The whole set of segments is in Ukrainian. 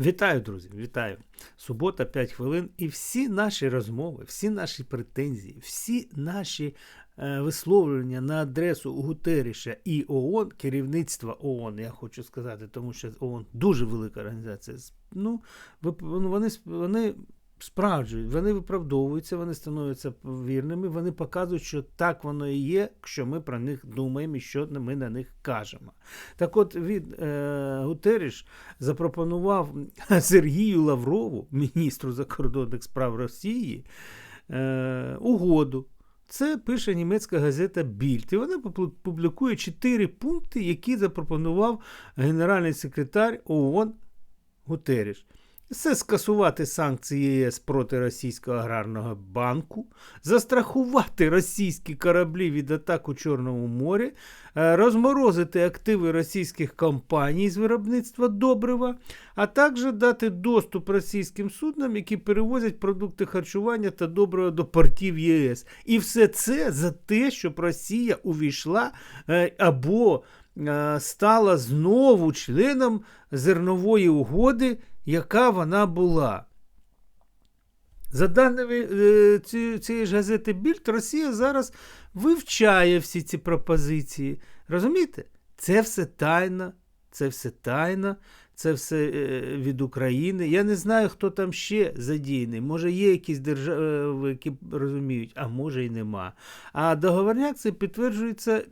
Вітаю, друзі! Вітаю! Субота, 5 хвилин, і всі наші розмови, всі наші претензії, всі наші е, висловлювання на адресу Гутеріша і ООН, керівництва ООН, я хочу сказати, тому що ООН дуже велика організація. Ну, ну, вони, вони справджують, вони виправдовуються, вони становляться вірними, вони показують, що так воно і є, що ми про них думаємо і що ми на них кажемо. Так от від е, Гутеріш запропонував Сергію Лаврову, міністру закордонних справ Росії, е, угоду. Це пише німецька газета Більд. І вона публі- публікує чотири пункти, які запропонував генеральний секретар ООН Гутеріш. Це скасувати санкції ЄС проти російського аграрного банку, застрахувати російські кораблі від атак у Чорному морі, е, розморозити активи російських компаній з виробництва добрива, а також дати доступ російським суднам, які перевозять продукти харчування та добрива до портів ЄС. І все це за те, щоб Росія увійшла е, або е, стала знову членом зернової угоди, яка вона була. За даними е, цієї ж газети Більд, Росія зараз вивчає всі ці пропозиції. Розумієте? Це все тайна, це все тайна, це все е, від України. Я не знаю, хто там ще задіяний. Може, є якісь держави, які розуміють, а може і нема. А договорняк це підтверджується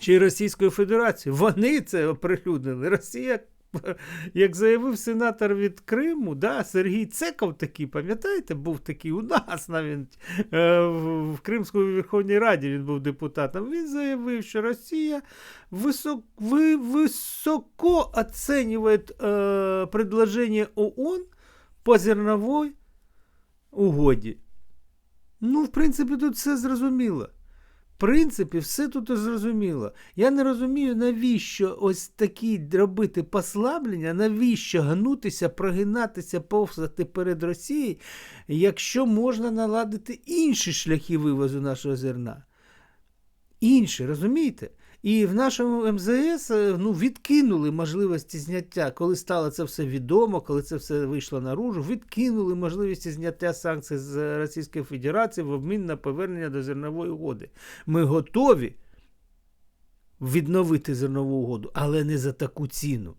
ще й Російською Федерацією. Вони це оприлюднили. Росія як заявив сенатор від Криму, да, Сергій Цеков такий, пам'ятаєте, був такий у нас навіть е, в, Кримській Верховній Раді він був депутатом. Він заявив, що Росія висок, ви, високо оцінює е, предложення ООН по зерновій угоді. Ну, в принципі, тут все зрозуміло. Принципі, все тут зрозуміло. Я не розумію, навіщо ось такі робити послаблення, навіщо гнутися, прогинатися, повзати перед Росією, якщо можна наладити інші шляхи вивозу нашого зерна. Інші, розумієте? І в нашому МЗС е, ну, відкинули можливості зняття, коли стало це все відомо, коли це все вийшло наружу, відкинули можливості зняття санкцій з Російської Федерації в обмін на повернення до зернової угоди. Ми готові відновити зернову угоду, але не за таку ціну.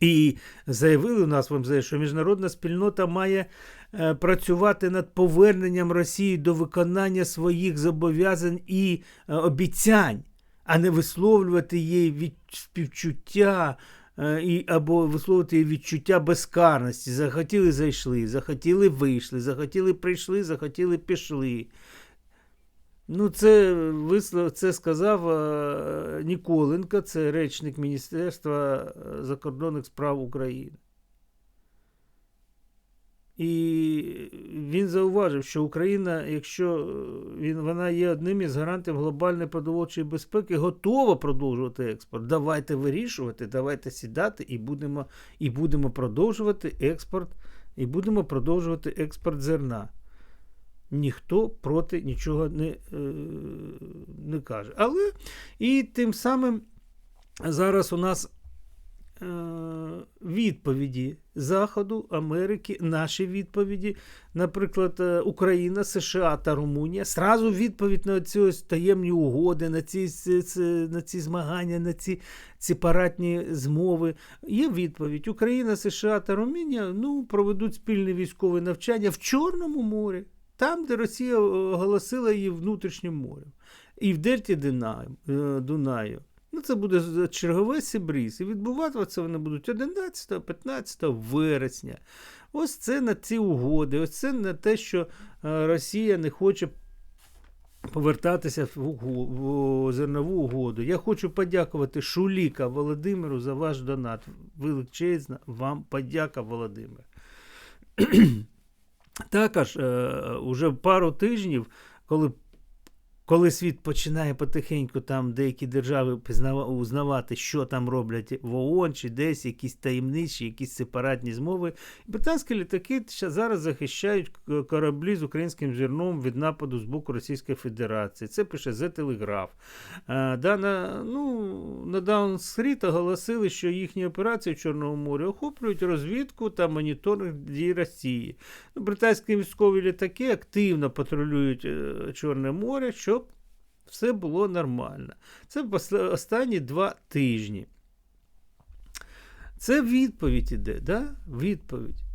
І заявили у нас в МЗС, що міжнародна спільнота має е, працювати над поверненням Росії до виконання своїх зобов'язань і е, обіцянь, а не висловлювати їй від співчуття е, і, або висловити відчуття безкарності. Захотіли зайшли, захотіли вийшли, захотіли прийшли, захотіли пішли. Ну, це вислов, це сказав е, Ніколенко, це речник Міністерства е, закордонних справ України. І він зауважив, що Україна, якщо е, він, вона є одним із гарантів глобальної продовольчої безпеки, готова продовжувати експорт. Давайте вирішувати, давайте сідати і будемо, і будемо продовжувати експорт, і будемо продовжувати експорт зерна ніхто проти нічого не, е, не каже. Але і тим самим зараз у нас відповіді Заходу, Америки, наші відповіді, наприклад, е, Україна, США та Румунія. Сразу відповідь на ці ось таємні угоди, на ці, на ці змагання, на ці сепаратні змови. Є відповідь. Україна, США та Румунія ну, проведуть спільне військове навчання в Чорному морі. Там, де Росія оголосила її внутрішнім морем, і в Дельті Дунаю. Ну, це буде чергове Сибріз. І відбуватися вони будуть 11-15 вересня. Ось це на ці угоди, ось це на те, що е, Росія не хоче повертатися в, уго- в зернову угоду. Я хочу подякувати Шуліка Володимиру за ваш донат. Величезна вам подяка, Володимир. Також е, уже пару тижнів, коли коли світ починає потихеньку там деякі держави узнавати, що там роблять в ООН чи десь якісь таємничі, якісь сепаратні змови, британські літаки зараз захищають кораблі з українським зерном від нападу з боку Російської Федерації. Це пише The Telegraph. А, да, ну, на Даунстріт оголосили, що їхні операції в Чорному морі охоплюють розвідку та моніторинг дій Росії. Ну, британські військові літаки активно патрулюють е, Чорне море, щоб все було нормально. Це останні два тижні. Це відповідь іде, да? відповідь.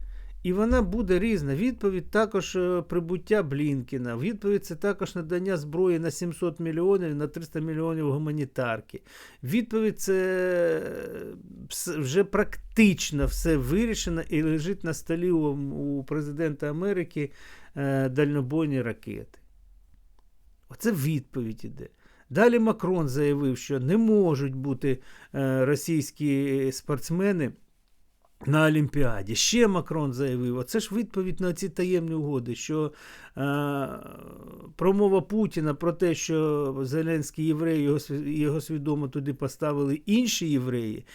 І вона буде різна. Відповідь також е, прибуття Блінкіна. Відповідь це також надання зброї на 700 мільйонів, на 300 мільйонів гуманітарки. Відповідь це е, вже практично все вирішено і лежить на столі у, президента Америки е, дальнобойні ракети. Оце відповідь іде. Далі Макрон заявив, що не можуть бути російські спортсмени на Олімпіаді. Ще Макрон заявив, оце ж відповідь на ці таємні угоди, що е, промова Путіна про те, що Зеленський єврей, його, його свідомо туди поставили інші євреї,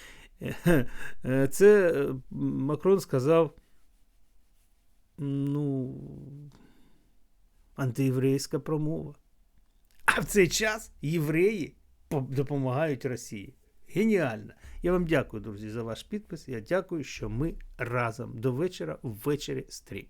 е, е, це е, Макрон сказав, ну, антиєврейська промова. А в цей час євреї допомагають Росії. Геніально. Я вам дякую, друзі, за ваш підпис. Я дякую, що ми разом до вечора ввечері стрім.